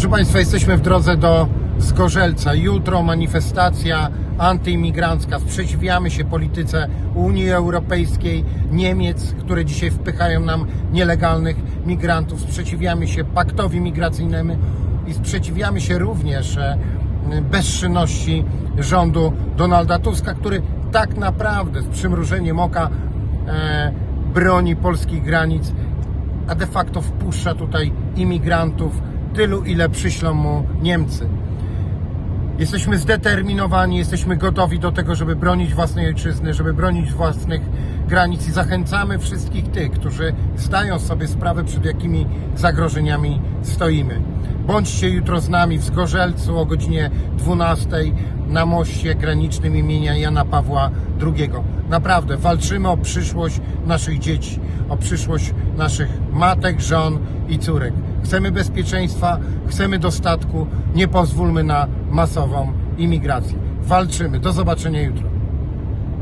Proszę Państwa, jesteśmy w drodze do Zgorzelca. Jutro manifestacja antyimigrancka. Sprzeciwiamy się polityce Unii Europejskiej, Niemiec, które dzisiaj wpychają nam nielegalnych migrantów. Sprzeciwiamy się paktowi migracyjnemu i sprzeciwiamy się również e, bezczynności rządu Donalda Tuska, który tak naprawdę z przymrużeniem oka e, broni polskich granic, a de facto wpuszcza tutaj imigrantów tylu, ile przyślą mu Niemcy. Jesteśmy zdeterminowani, jesteśmy gotowi do tego, żeby bronić własnej ojczyzny, żeby bronić własnych granic i zachęcamy wszystkich tych, którzy zdają sobie sprawę, przed jakimi zagrożeniami stoimy. Bądźcie jutro z nami w Zgorzelcu o godzinie 12 na moście granicznym imienia Jana Pawła II. Naprawdę walczymy o przyszłość naszych dzieci, o przyszłość naszych matek, żon i córek. Chcemy bezpieczeństwa, chcemy dostatku, nie pozwólmy na masową imigrację. Walczymy. Do zobaczenia jutro.